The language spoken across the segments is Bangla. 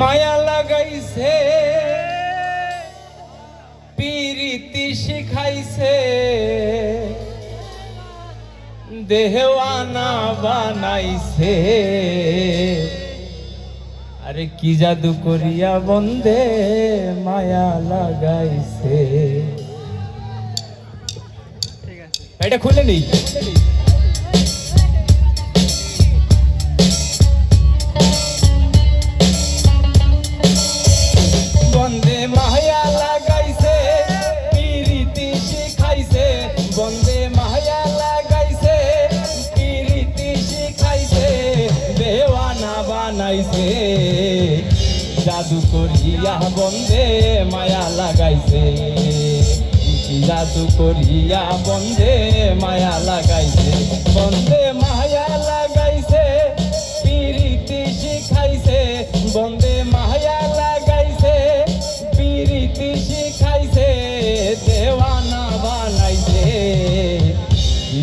মায়া লাগাইছে পিরিতি শিখাইছে। দেহওয়ানা বানাইছে। আরে কি জাদু করিয়া বন্দে মায়া লাগাইছে। এটা খুলে নেই জাদু করিয়া বন্দে, মায়া লাগাইছে। জাদু করিয়া বন্দে, মায়া লাগাইছে। বন্দে, মায়া লাগাইছে, পিরিতি শিখাইছে। বন্দে, মায়া লাগাইছে, পিরিতি শিখাইছে, দেওয়ানা বানাইছে।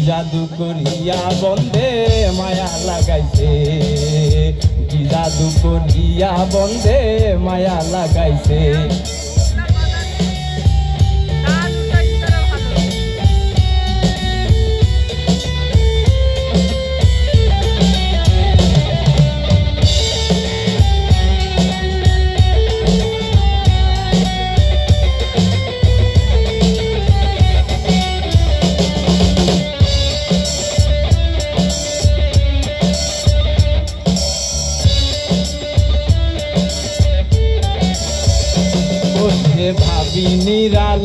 জাদু করিয়া বন্দে, মায়া লাগাইছে। জাদু করিয়া বন্দে মায়া লাগাইছে। বসে ভাবি নিরালায়।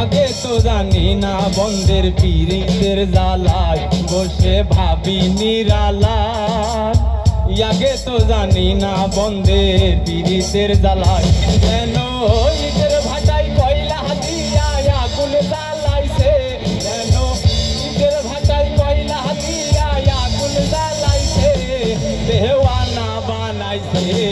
আগে তো জানি না বন্ধের পীড়িতের জ্বালায়। বসে ভাবি নিরালায়। আগে তো জানি না বন্ধের পীড়িতের জ্বালায়। কেন ইটের ভাটাই বানাইছে।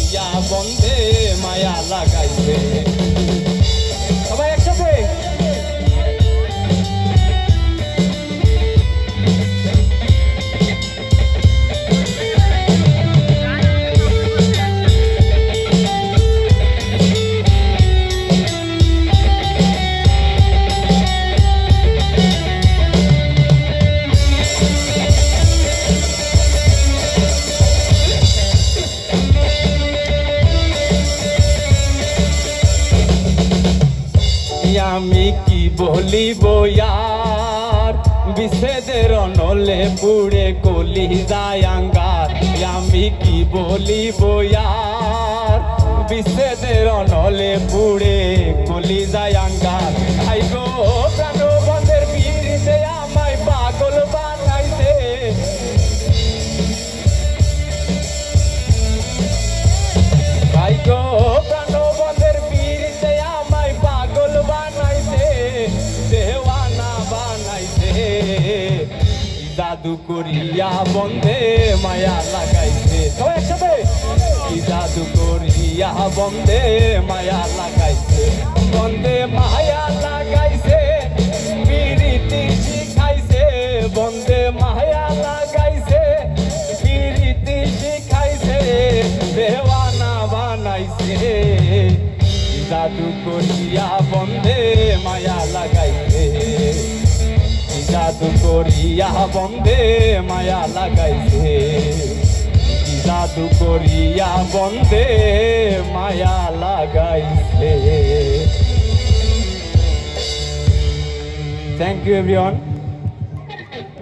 বন্ধে মায়া লাগাইছে আমি কি বলিব বয়ার বিষেদের নলে পুড়ে কলি যায় আঙ্গার। আমি কি বলিব বয়ার বিষেদের নলে পুড়ে কলি যায় আইগো জাদু করিয়া বন্ধে মায়া লাগাইছে। সবাই একসাথে? কি জাদু করিয়া বন্ধে মায়া লাগাইছে। বন্ধে মায়া লাগাইছে পিরিতি শিখাইছে। বন্ধে মায়া লাগাইছে পিরিতি শিখাইছে, দেওয়ানা বানাইছে। জাদু করিয়া বন্ধে মায়া লাগাইছে। জাদু করিয়া বন্ধে মায়া লাগাইছে। জাদু করিয়া বন্ধে মায়া লাগাইছে। Thank you everyone